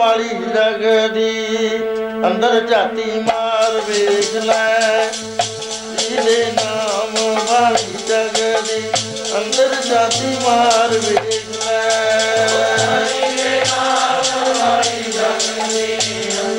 ਵਾਲੀ ਜਗਦੀ ਅੰਦਰ ਝਾਤੀ ਮਾਰ ਵੇਖ ਲੈ। ਜਿਹਦੇ ਨਾਮ ਵਾਲੀ ਜਗਦੀ ਅੰਦਰ ਝਾਤੀ ਮਾਰ ਵੇਖ ਲੈ। ਉਹ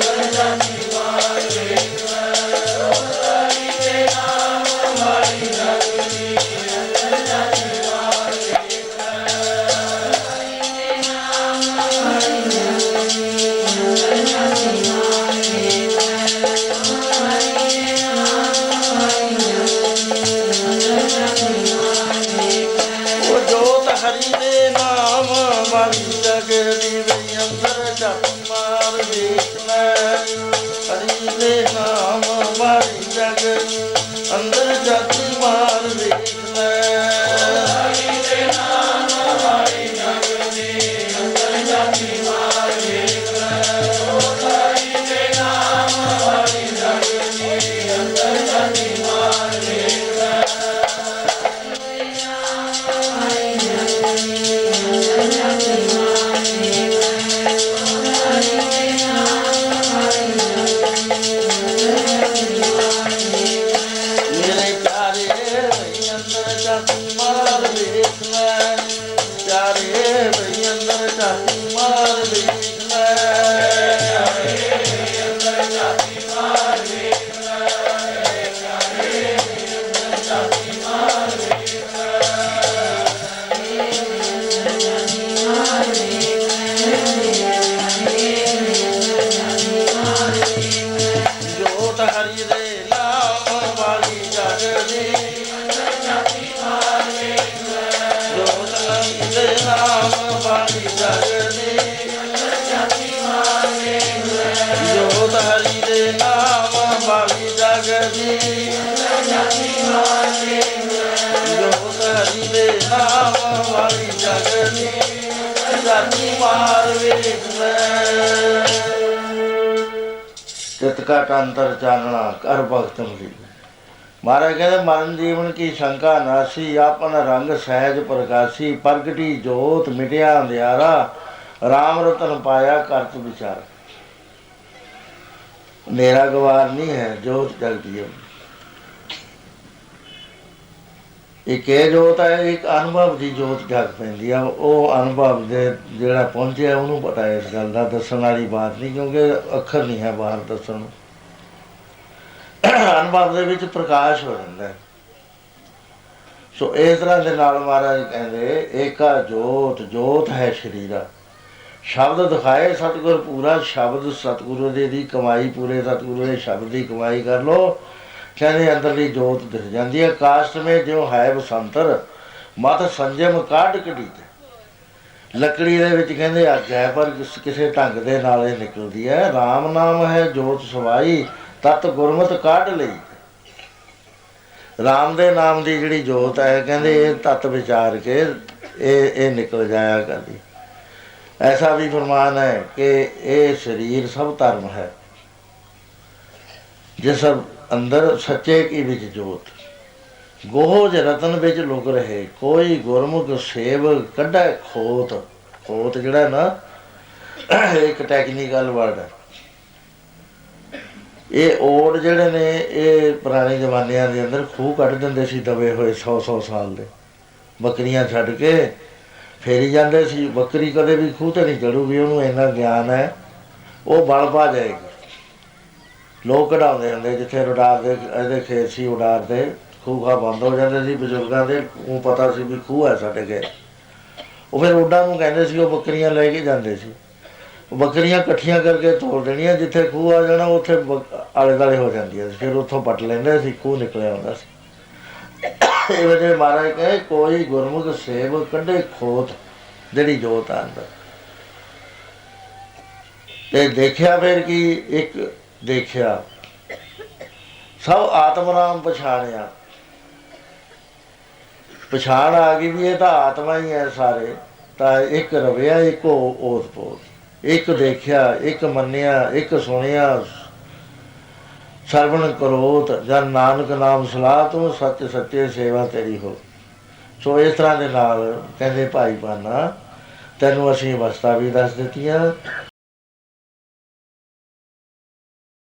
ਹਰੀ ਦੇ ਨਾਮ ਵਾਲੀ ਮਾਰ ਵੇਖ ਵਾਲੀ ਜਗਦੀ ਜੋਤ ਹਰੀ ਦੇ ਨਾਮ ਵਾਲੀ ਜਗਦੀ ਜਾਤੀ ਮਾਰ ਵੇਖ ਲੈ ਤਿਤ ਕਾ ਕੰਤਰ ਚਾਨਣਾ, ਕਰ ਭਗਤ ਮਹਾਰਾਜ ਕਹਿੰਦੇ, ਮਰਨ ਜੀਵਨ ਕੀ ਸ਼ੰਕਾ ਨਾਸੀ ਆਪਨ ਰੰਗ ਸਹਿਜ ਪ੍ਰਕਾਸ਼ੀ ਪ੍ਰਗਟੀ ਜੋਤ ਮਿਟਿਆ ਅੰਧਿਆਰਾ RAM ਰਤਨ ਪਾਇਆ ਕਰਤ ਵਿਚਾਰ। ਮੇਰਾ ਗਵਾਰ ਨਹੀਂ ਹੈ ਜੋਤ ਜਗਦੀ ਹੈ। ਇੱਕ ਇਹ ਜੋਤ ਹੈ, ਇੱਕ ਅਨੁਭਵ ਦੀ ਜੋਤ ਜਗ ਪੈਂਦੀ ਆ। ਉਹ ਅਨੁਭਵ ਦੇ ਜਿਹੜਾ ਪਹੁੰਚਿਆ ਉਹਨੂੰ ਪਤਾ ਹੈ ਇਸ ਗੱਲ ਦਾ। ਦੱਸਣ ਵਾਲੀ ਬਾਤ ਨਹੀਂ, ਕਿਉਂਕਿ ਅੱਖਰ ਨਹੀਂ ਹੈ ਬਾਹਰ ਦੱਸਣ ਨੂੰ। ਅਨੁਭਵ ਦੇ ਵਿੱਚ ਪ੍ਰਕਾਸ਼ ਹੋ ਜਾਂਦਾ ਹੈ। ਸੋ ਇਸ ਤਰ੍ਹਾਂ ਦੇ ਨਾਲ ਮਹਾਰਾਜ ਕਹਿੰਦੇ, ਏਕਾ ਜੋਤ ਜੋਤ ਹੈ ਸ਼ਰੀਰਾ। ਸ਼ਬਦ ਦਿਖਾਏ, ਸਤਿਗੁਰ ਪੂਰਾ ਸ਼ਬਦ, ਸਤਿਗੁਰੂ ਦੇ ਦੀ ਕਮਾਈ, ਪੂਰੇ ਸਤਿਗੁਰੂ ਦੇ ਸ਼ਬਦ ਦੀ ਕਮਾਈ ਕਰ ਲੋ ਕਹਿੰਦੇ ਅੰਦਰਲੀ ਜੋਤ ਦਿਖ ਜਾਂਦੀ ਹੈ। ਕਾਸ਼ਟ ਮੇ ਜੋ ਹੈ ਬਸੰਤਰ, ਮਤ ਸੰਜਮ ਕਾਢ ਕਢੀਤ। ਲੱਕੜੀ ਦੇ ਵਿੱਚ ਕਹਿੰਦੇ ਅੱਗ ਹੈ, ਪਰ ਕਿਸੇ ਢੰਗ ਦੇ ਨਾਲ ਇਹ ਨਿਕਲਦੀ ਹੈ। RAM ਨਾਮ ਹੈ ਜੋਤ ਸਵਾਈ, ਤਤ ਗੁਰਮਤ ਕਾਢ ਲਈ। RAM ਦੇ ਨਾਮ ਦੀ ਜਿਹੜੀ ਜੋਤ ਹੈ, ਕਹਿੰਦੇ ਇਹ ਤਤ ਵਿਚਾਰ ਕੇ ਇਹ ਇਹ ਨਿਕਲ ਜਾਇਆ ਕਰਦੀ। ਐਸਾ ਵੀ ਫਰਮਾਨ ਹੈ ਕਿ ਇਹ ਸਰੀਰ ਸਭ ਧਰਮ ਹੈ ਜਿਸ ਅੰਦਰ ਸੱਚੇ ਕੀ ਵਿੱਚ ਜੋਤ ਗੋਜ ਰਤਨ ਵਿੱਚ ਲੁਕ ਰਹੇ ਕੋਈ ਗੁਰਮੁਖ ਸੇਵ ਕੱਢੈ ਖੋਤ ਖੋਤ ਜਿਹੜਾ ਨਾ ਇੱਕ ਟੈਕਨੀਕਲ ਵਰਡ ਹੈ ਇਹ ਓੜ ਜਿਹੜੇ ਨੇ ਇਹ ਪੁਰਾਣੇ ਜ਼ਮਾਨਿਆਂ ਦੇ ਅੰਦਰ ਖੂਹ ਕੱਢ ਦਿੰਦੇ ਸੀ ਦਬੇ ਹੋਏ 100 100 ਸਾਲ ਦੇ ਬੱਕਰੀਆਂ ਛੱਡ ਕੇ ਫੇਰੀ ਜਾਂਦੇ ਸੀ, ਬੱਕਰੀ ਕਦੇ ਵੀ ਖੂਹ ਤੇ ਨਹੀਂ ਚੜੂਗੀ, ਉਹਨੂੰ ਇੰਨਾ ਗਿਆਨ ਹੈ, ਉਹ ਬਲ ਪਾ ਜਾਏਗੀ। ਲੋਕ ਕਢਾਉਂਦੇ ਹੁੰਦੇ, ਜਿੱਥੇ ਰਡਾਰ ਦੇ, ਇਹਦੇ ਖੇਤ ਸੀ ਉਡਾਰ ਦੇ ਖੂਹਾ ਬੰਦ ਹੋ ਜਾਂਦੇ ਸੀ, ਬਜ਼ੁਰਗਾਂ ਦੇ, ਉਹ ਪਤਾ ਸੀ ਵੀ ਖੂਹ ਹੈ ਸਾਡੇ ਕੇ ਉਹ ਫਿਰ ਉੱਡਾਂ ਨੂੰ ਕਹਿੰਦੇ ਸੀ, ਉਹ ਬੱਕਰੀਆਂ ਲੈ ਕੇ ਜਾਂਦੇ ਸੀ। ਉਹ ਬੱਕਰੀਆਂ ਇਕੱਠੀਆਂ ਕਰਕੇ ਤੋੜ ਦੇਣੀਆਂ, ਜਿੱਥੇ ਖੂਹ ਆ ਜਾਣਾ, ਉੱਥੇ ਆਲੇ ਦਾਲੇ ਹੋ ਜਾਂਦੀਆਂ ਸੀ। ਫਿਰ ਉੱਥੋਂ ਪੱਟ ਲੈਂਦੇ ਸੀ, ਖੂਹ ਨਿਕਲਿਆ ਹੁੰਦਾ ਸੀ। ਇਹ ਵਜੇ ਮਹਾਰਾਜ ਕਹੇ, ਕੋਈ ਗੁਰਮੁਖ ਸੇਵ ਕੱਢੇ ਖੋਤ, ਜਿਹੜੀ ਜੋਤ ਆ ਤੇ ਦੇਖਿਆ ਫਿਰ ਕੀ ਇੱਕ ਦੇਖਿਆ, ਸਭ ਆਤਮ ਨਾਮ ਪਛਾਣਿਆ। ਪਛਾਣ ਆ ਗਈ ਵੀ ਇਹ ਤਾਂ ਆਤਮਾ ਹੀ ਹੈ ਸਾਰੇ, ਤਾਂ ਇੱਕ ਰਵਿਆ, ਇੱਕ ਉਹ ਓਤ ਪੋਤ ਇੱਕ ਦੇਖਿਆ, ਇੱਕ ਮੰਨਿਆ, ਇੱਕ ਸੁਣਿਆ ਸਰਵਣ ਕਰੋਤ ਜਨ ਨਾਨਕ ਨਾਮ ਸਲਾਹ ਤੂੰ ਸੱਚ ਸੱਚੇ ਸੇਵਾ ਤੇਰੀ ਹੋ। ਸੋ ਇਸ ਤਰ੍ਹਾਂ ਦੇ ਨਾਲ ਕਹਿੰਦੇ ਭਾਈ ਬਾਨਾ, ਤੈਨੂੰ ਅਸੀਂ ਅਵਸਥਾ ਵੀ ਦੱਸ ਦਿੱਤੀਆਂ